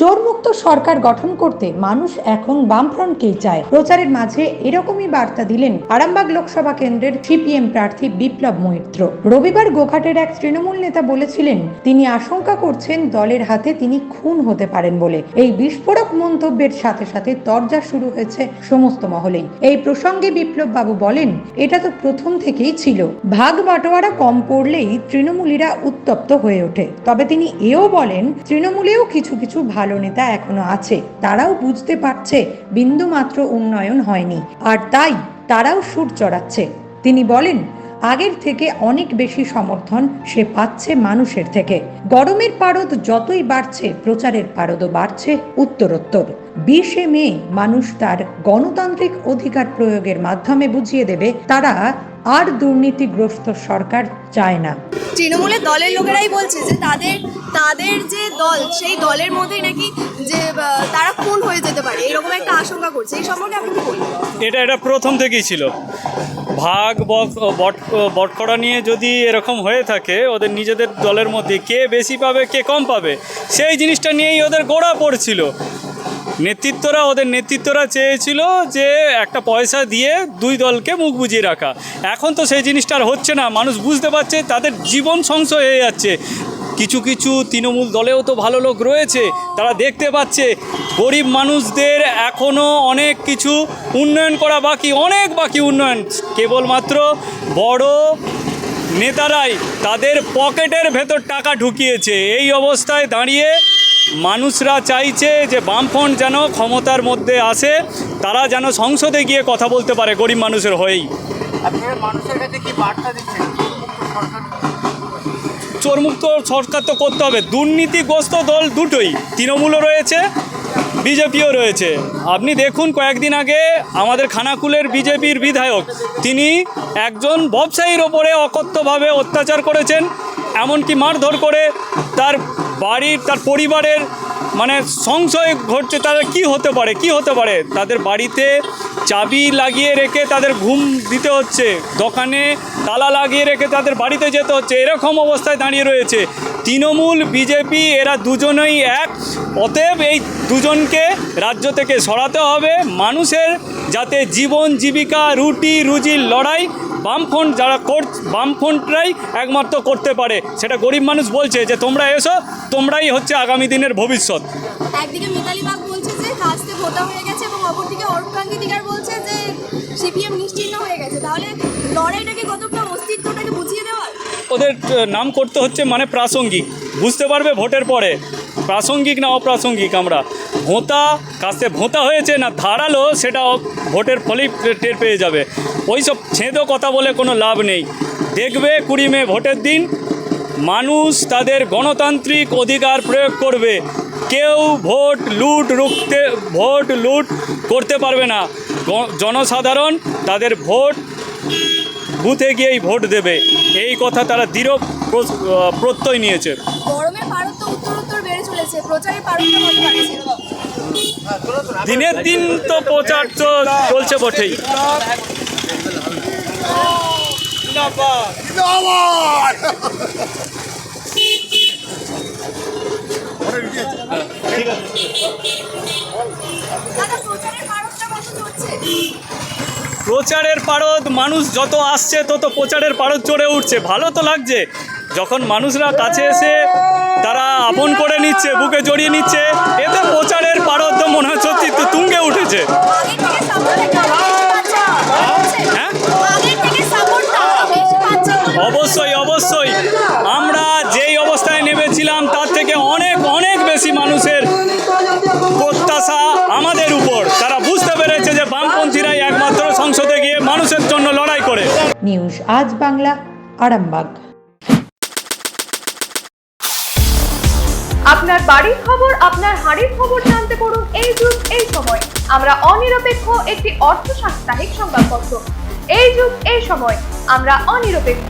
চোরমুক্ত সরকার গঠন করতে মানুষ এখন বামফ্রন্টকেই চায়। প্রচারের মাঝে এরকমই বার্তা দিলেন আরামবাগ লোকসভা কেন্দ্রের সিপিএম প্রার্থী বিপ্লব মৈত্র। রবিবার গোঘাটের এক তৃণমূল নেতা বলেছিলেন, তিনি আশঙ্কা করছেন দলের হাতে তিনি খুন হতে পারেন বলে। এই বিস্ফোরক মন্তব্যের সাথে সাথে তরজা শুরু হয়েছে সমস্ত মহলেই। এই প্রসঙ্গে বিপ্লব বাবু বলেন, এটা তো প্রথম থেকেই ছিল। ভাগ বাটোয়ারা কম পড়লেই তৃণমূলীরা উত্তপ্ত হয়ে ওঠে। তবে তিনি এও বলেন, তৃণমূলেও কিছু কিছু ভালো নেতা এখনও আছে। তারাও বুঝতে পারছে বিন্দু মাত্র উন্নয়ন হয়নি। আর তাই তারাও সুর চড়াচ্ছে। তিনি বলেন, আগের থেকে অনেক বেশি সমর্থন সে পাচ্ছে মানুষের থেকে। গরমের পারদ যতই বাড়ছে, প্রচারের পারদও বাড়ছে উত্তরোত্তর। বিশে মে মানুষ তার গণতান্ত্রিক অধিকার প্রয়োগের মাধ্যমে বুঝিয়ে দেবে, তারা আর দুর্নীতিগ্রস্ত সরকার চায় না। তৃণমূলের দলের লোকেরাই বলছে যে তাদের তাদের যে দল সেই দলের মধ্যেই নাকি যে তারা খুন হয়ে যেতে পারে। এরকম একটা আশঙ্কা করছে। এই সম্পর্কে আপনি কি বলবেন? এটা এটা প্রথম থেকেই ছিল। ভাগ বক- বট বটকরা নিয়ে যদি এরকম হয়ে থাকে ওদের নিজেদের দলের মধ্যে কে বেশি পাবে কে কম পাবে সেই জিনিসটা নিয়েই ওদের গোড়া পড়ছিল। নেতৃত্বরা, ওদের নেতৃত্বরা চেয়েছিল যে একটা পয়সা দিয়ে দুই দলকে মুখ বুঝিয়ে রাখা। এখন তো সেই জিনিসটা আর হচ্ছে না। মানুষ বুঝতে পারছে, তাদের জীবন সংশয় হয়ে যাচ্ছে। কিছু কিছু তৃণমূল দলেও তো ভালো লোক রয়েছে। তারা দেখতে পাচ্ছে, গরিব মানুষদের এখনও অনেক কিছু উন্নয়ন করা বাকি, অনেক বাকি উন্নয়ন। কেবলমাত্র বড় নেতারাই তাদের পকেটের ভেতর টাকা ঢুকিয়েছে। এই অবস্থায় দাঁড়িয়ে মানুষরা চাইছে যে বামফ্রন্ট যেন ক্ষমতার মধ্যে আসে তারা যেন সংসদে গিয়ে কথা বলতে পারে গরিব মানুষের হয়েই। চোরমুক্ত সরকার তো করতে হবে। দুর্নীতিগ্রস্ত দল দুটোই তৃণমূলও রয়েছে বিজেপিও রয়েছে। আপনি দেখুন কয়েকদিন আগে আমাদের খানাকুলের বিজেপির বিধায়ক তিনি একজন ব্যবসায়ীর ওপরে অকথ্যভাবে অত্যাচার করেছেন এমনকি মারধর করে তার বাড়ির, তার পরিবারের মানে সংশয় ঘটছে, তাদের কি হতে পারে, কি হতে পারে? তাদের বাড়িতে চাবি লাগিয়ে রেখে তাদের ঘুম দিতে হচ্ছে, দোকানে তালা লাগিয়ে রেখে তাদের বাড়িতে যেতে হচ্ছে, এরকম অবস্থায় দাঁড়িয়ে রয়েছে। তৃণমূল, বিজেপি, এরা দুজনেই এক। অতএব এই দুজনকে রাজ্য থেকে সরাতে হবে। মানুষের যাতে জীবন, জীবিকা, রুটি রুজির লড়াই, বামফ্রন্ট যারা কর বামফ্রন্টরাই একমাত্র করতে পারে। সেটা গরিব মানুষ বলছে যে, তোমরা এসো, তোমরাই হচ্ছে আগামী দিনের ভবিষ্যৎ। একদিকে মিতালি বাগ বলছে যে ভোটা হয়ে গেছে এবং অপরদিকে অরূপকান্তি দিগার বলছে যে, সিপিএম হয়ে গেছে। তাহলে লড়াইটাকে কতটা অস্তিত্বটাকে বুঝিয়ে দেওয়ার? ওদের নাম করতে হচ্ছে মানে প্রাসঙ্গিক। বুঝতে পারবে ভোটের পরে? প্রাসঙ্গিক না অপ্রাসঙ্গিক আমরা? ভোঁতা কাছে ভোঁতা হয়েছে না ধারালো, সেটা ভোটের ফলেই টের পেয়ে যাবে। ওই সব ছেঁদো কথা বলে কোনো লাভ নেই। দেখবে কুড়ি মে ভোটের দিন, মানুষ তাদের গণতান্ত্রিক অধিকার প্রয়োগ করবে। কেউ ভোট লুট রুখতে, ভোট লুট করতে পারবে না। জনসাধারণ তাদের ভোট বুথে গিয়েই ভোট দেবে। এই কথা তারা দৃঢ় প্রত্যয় নিয়েছে। গরমের পারদ তো উত্তরোত্তর বেড়ে চলেছে। প্রচারের পারদটা কত বাড়ছে দিনের দিন তো প্রচার তো চলছে বটেই। কত চলছে? প্রচারের পারদ, মানুষ যত আসছে তত প্রচারের পারদ চড়ে উঠছে। ভালো তো লাগছে। যখন মানুষরা কাছে এসে তারা আপন করে নিচ্ছে, বুকে জড়িয়ে নিচ্ছে, এতে প্রচারের পারদ মনে হচ্ছে তুঙ্গে উঠেছে। নিউজ আজ বাংলা, আরামবাগ। আপনার বাড়ির খবর, আপনার হাড়ির খবর জানতে পড়ুন এই যুগ, এই সময়। আমরা অনিরপেক্ষ একটি অর্থ সাপ্তাহিক সংবাদপত্র। এই যুগ, এই সময়। আমরা অনিরপেক্ষ।